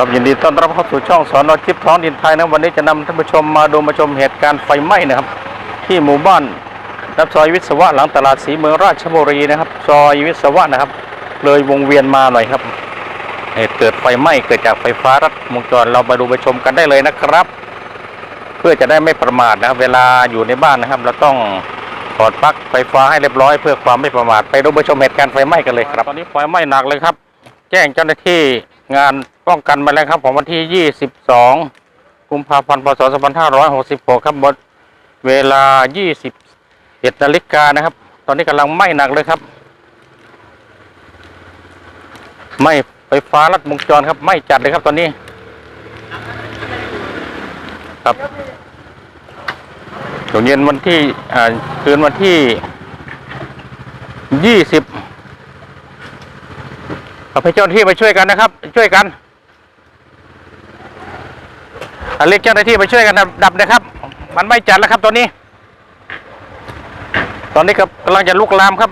ครับยินดีต้อนรับเข้าสู่ช่องสอนอจิบท้องดินไทยนะวันนี้จะนำท่านผู้ชมมาดูมาชมเหตุการณ์ไฟไหม้นะครับ ที่หมู่บ้านรับซอยวิศวะหลังตลาดสีเมืองราชบุรีนะครับซอยวิศวะนะครับ เลยวงเวียนมาหน่อยครับเหตุเกิดไฟไหม้เกิดจากไฟฟ้ารัดวงจรเรามาดูไปชมกันได้เลยนะครับ เพื่อจะได้ไม่ประมาทนะครับเวลาอยู่ในบ้านนะครับ เราต้องถอดปลั๊กไฟฟ้าให้เรียบร้อย เพื่อความไม่ประมาทไปดูไปชมเหตุการณ์ไฟไหม้กันเลยครับตอนนี้ไฟไหม้หนักเลยครับ แจ้งเจ้าหน้าที่งาน ป้องกันมาแล้วครับของวันที่ 22 กุมภาพันธ์พศ2566 ครับหมดเวลา 21นาฬิกานะครับ ตอนนี้กำลังไหม้หนักเลยครับไหม้ไฟฟ้าลัดวงจรครับไหม้จัดเลยครับตอนนี้ ครับช่วงเย็นวันที่อ่าคืนวันที่ 20เอาไปเจ้าหน้าที่มาช่วยกันนะครับ ช่วยกัน เรียกเจ้าหน้าที่มาช่วยกันดับดับนะครับ มันไม่จัดแล้วครับตอนนี้ ตอนนี้ก็กำลังจะลุกลามครับ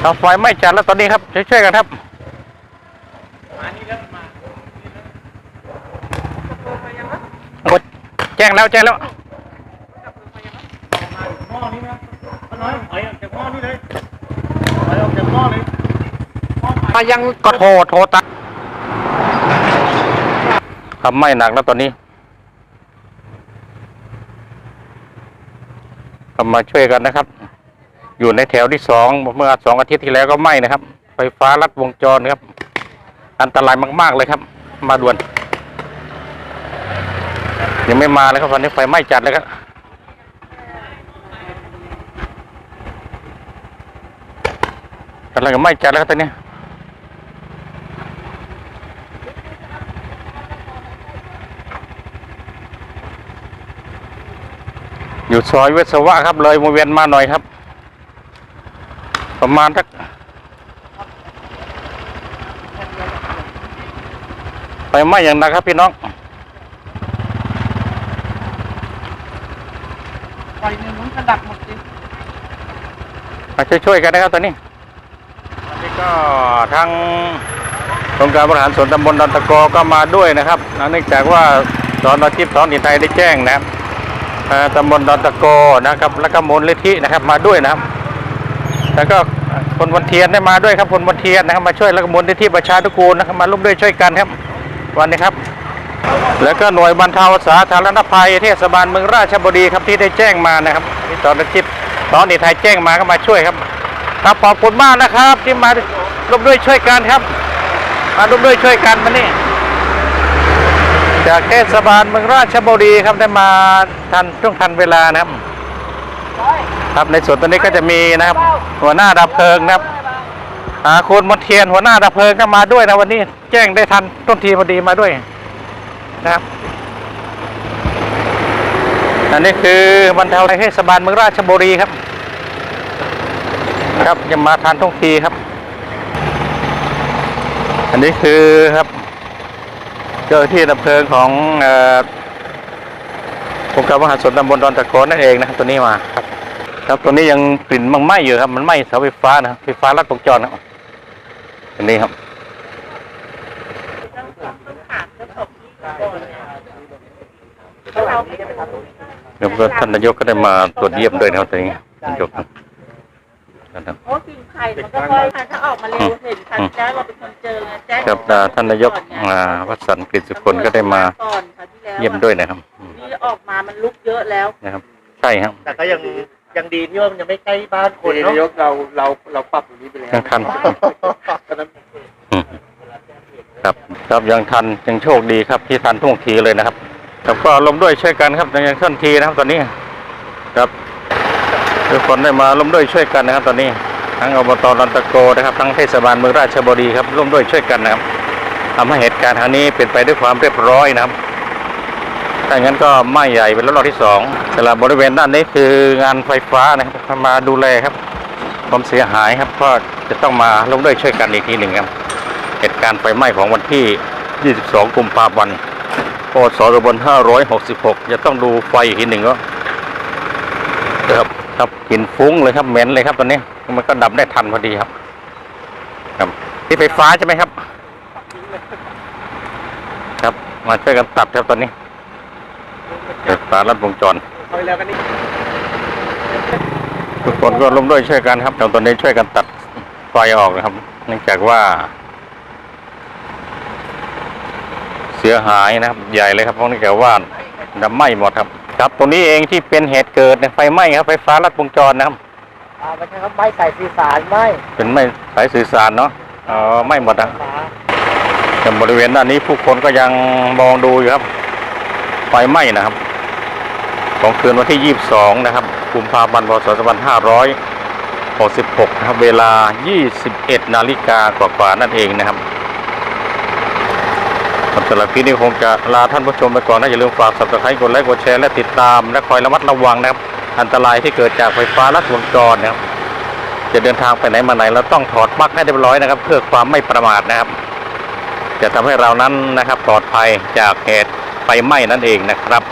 เอาไฟไม่จัดแล้วตอนนี้ครับช่วยช่วยกันครับกดแจ้งแล้วแจ้งแล้วหม้อนี้นะป้าน้อยถอยออกจากหม้อนี้เลยถอยออกจากหม้อเลยหม้อไฟมายังก็โทรโทรตา ทำไม่หนักแล้วตอนนี้ทำมาช่วยกันนะครับ อยู่ในแถวที่สองเมื่อสองอาทิตย์ที่แล้วก็ไหม้นะครับ ไฟฟ้าลัดวงจรครับ อันตรายมาก ๆเลยครับ มาด่วน ยังไม่มาเลยครับตอนนี้ไฟไหม้จัดเลยครับกำลังจะไหม้จัดแล้วครับตอนนี้ อยู่ซอยเวสวะครับ เลยมาเวียนมาหน่อยครับ ประมาณสักไฟไหม้อย่างหนักครับพี่น้องไฟในนู้นกระดับหมดเลยมาช่วยๆกันนะครับตอนนี้อันนี้ก็ทางองค์การบริหารส่วนตำบลดอนตะโกก็มาด้วยนะครับเนื่องจากว่าสอนอทิพย์ท้องถิ่นไทยได้แจ้งนะครับเอ่อ ตำบลดอนตะโกนะครับ แล้วก็มูลนิธินะครับมาด้วยนะครับ แล้วก็คนวันเทียนได้มาด้วยครับคนวันเทียนนะครับมาช่วยแล้วก็มูลนิธิประชานุกูลนะครับมาร่วมด้วยช่วยกันครับ วันนี้ครับ แล้วก็หน่วยบรรเทาสาธารณภัยเทศบาลเมืองราชบุรีครับที่ได้แจ้งมานะครับที่สอนอาทิตย์ตอนนี้ไทยแจ้งมาก็มาช่วยครับ ครับขอบคุณมากนะครับที่มาร่วมด้วยช่วยกันครับ มาร่วมด้วยช่วยกันมานี่ จากเทศบาลเมืองราชบุรีครับได้มาทันช่วงทันเวลานะครับ ครับในส่วนตอนนี้ก็จะมีนะครับ หัวหน้าดับเพลิงนะครับอาคุณมนเทียนหัวหน้าดับเพลิงก็มาด้วยนะวันนี้แจ้งได้ทันต้นทีพอดีมาด้วยนะครับอันนี้คือบรรเทาเทศบาลเมืองราชบุรีครับ ครับยังมาทานท่องทีครับ อันนี้คือครับ เจ้าหน้าที่ดับเพลิงของเอ่อองค์การบริหารส่วนตำบลดอนตะโกนนั่นเองนะครับตัวนี้มาครับครับตัวนี้ยังกลิ่นมันไหม้อยู่ครับ มันไหม้เสาไฟฟ้านะไฟฟ้าลัดวงจรนะอันนี้ครับเดี๋ยวก็ท่านนายกก็ได้มาตรวจเยี่ยมด้วยนะครับตอนนี้นายกครับนะครับ โอ้กินไข่ มันก็ค่อยถ้าออกมาเร็วเห็นคันแล้วเราเป็นคนเจอไงแจ้งครับอ่าท่านนายกอ่าวัชสันต์กฤษสุคนก็ได้มาก่อนค่ะที่แล้วเยี่ยมด้วยนะครับอืมนี่ออกมามันลุกเยอะแล้วนะครับ ใช่ครับแต่ก็ยังยังดีที่ว่ามันยังไม่ใกล้บ้านคนเนาะนายกเราเราเราปรับตรงนี้ไปแล้วยังทันตอนนั้นอืมครับ ครับยังทันยังโชคดีครับที่ทันท่วงทีเลยนะครับครับก็ลมด้วยช่วยกันครับยังทันทีนะครับ ตอนนี้ ครับทุกคนได้มาร่วมด้วยช่วยกันนะครับ ตอนนี้ ทั้งอบตลันตะโกนะครับทั้งเทศบาลเมืองราชบุรีครับร่วมด้วยช่วยกันนะครับทำให้เหตุการณ์ครั้งนี้เป็นไปด้วยความเรียบร้อยนะครับถ้าอย่างนั้นก็ไม้ใหญ่เป็นรอบที่สองแต่ละบริเวณด้านนี้คืองานไฟฟ้านะครับมาดูแลครับความเสียหายครับก็จะต้องมาร่วมด้วยช่วยกันอีกทีหนึ่งครับเหตุการณ์ไฟไหม้ของวันที่ 22 กุมภาพันธ์พศ2566 จะต้องดูไฟอีกทีหนึ่งก็ครับ ครับกลิ่นฟุ้งเลยครับเหม็นเลยครับตอนนี้ มันก็ดับได้ทันพอดีครับ ครับที่ไฟฟ้าใช่ไหมครับ ครับมาช่วยกันตัดครับตอนนี้ไฟฟ้าลัดวงจรเอาไปแล้วกันนี่ทุกคนก็ร่วมด้วยช่วยกันครับแต่ตอนนี้ช่วยกันตัดไฟออกนะครับ เนื่องจากว่า เสียหายนะครับ ใหญ่เลยครับเพราะนื่องจากว่าดำไหม้หมดครับ ครับตรงนี้เองที่เป็นเหตุเกิดเนี่ยไฟไหม้ครับไฟฟ้าลัดวงจรนะครับอ่าไม่ใช่ครับไม้ใส่สื่อสารไม่เป็นไหม้สายสื่อสารเนาะอ๋อไหม้หมดนะฟ้าแต่บริเวณด้านนี้ผู้คนก็ยังมองดูอยู่ครับ ไฟไหม้นะครับ ของคืนวันที่ 22 นะครับกุมภาพันธ์พศ2566นะครับเวลา 21 นาฬิกากว่าๆนั่นเองนะครับ สำหรับคลิปนี้คงจะลาท่านผู้ชมไปก่อนนะอย่าลืมฝาก subscribe กดไลค์กดแชร์และติดตาม และคอยระมัดระวังนะครับ อันตรายที่เกิดจากไฟฟ้าลัดวงจรนะครับจะเดินทางไปไหนมาไหนเราต้องถอดปลั๊กให้เรียบร้อยนะครับ เพื่อความไม่ประมาทนะครับ จะทำให้เรานั้นนะครับปลอดภัยจากเหตุไฟไหม้นั่นเองนะครับ